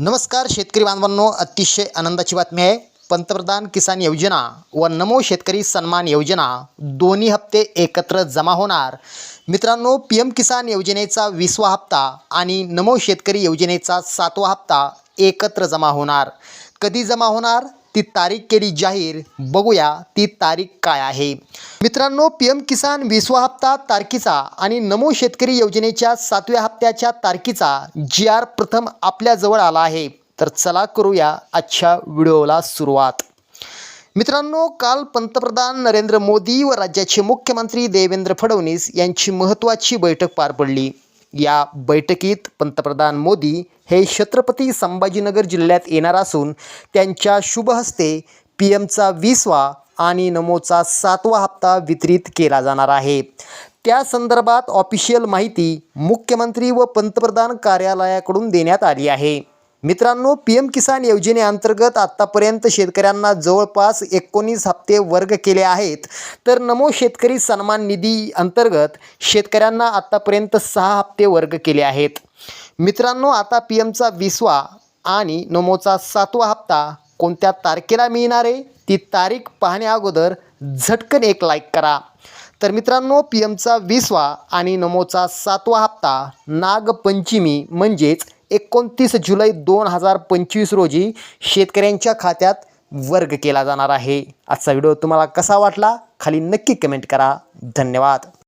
नमस्कार शेतकरी बांधवांनो अतिशय आनंदाची बातमी आहे. पंतप्रधान किसान योजना व नमो शेतकरी सन्मान योजना दोन्ही हप्ते एकत्र जमा होणार. मित्रांनो पी एम किसान योजनेचा वीसवा हप्ता आणि नमो शेतकरी योजनेचा सातवा हप्ता एकत्र जमा होणार. कधी जमा होणार? ती तारीख केली जाहीर. बघूया ती तारीख काय आहे. मित्रांनो पी एम किसान वीसवा हप्ता तारखीचा आणि नमो शेतकरी योजनेच्या सातव्या हप्त्याच्या तारखीचा जी आर प्रथम आपल्याजवळ आला आहे. तर चला करूया आजच्या व्हिडिओला सुरुवात. मित्रांनो काल पंतप्रधान नरेंद्र मोदी व राज्याचे मुख्यमंत्री देवेंद्र फडणवीस यांची महत्त्वाची बैठक पार पडली. या बैठकीत पंतप्रधान मोदी हे छत्रपती संभाजीनगर जिल्ह्यात येणार असून त्यांच्या शुभ हस्ते पी एमचा वीसवा आणि नमोचा सातवा हप्ता वितरित केला जाणार आहे. त्या संदर्भात ऑफिशियल माहिती मुख्यमंत्री व पंतप्रधान कार्यालयाकडून देण्यात आली आहे. मित्रांनो पी एम किसान योजनेअंतर्गत आत्तापर्यंत शेतकऱ्यांना जवळपास एकोणीस हप्ते वर्ग केले आहेत. तर नमो शेतकरी सन्मान निधी अंतर्गत शेतकऱ्यांना आत्तापर्यंत सहा हप्ते वर्ग केले आहेत. मित्रांनो आता पी एमचा विसवा आणि नमोचा सातवा हप्ता कोणत्या तारखेला मिळणार आहे? ती तारीख पाहण्या अगोदर झटकन एक लाईक करा. तर मित्रांनो पी एमचा विसवा आणि नमोचा सातवा हप्ता नागपंचमी म्हणजेच एकोणतीस जुलै दोन हजार पंचवीस रोजी शेतकऱ्यांच्या खात्यात वर्ग केला जाणार आहे. आजचा व्हिडिओ तुम्हाला कसा वाटला? खाली नक्की कमेंट करा. धन्यवाद.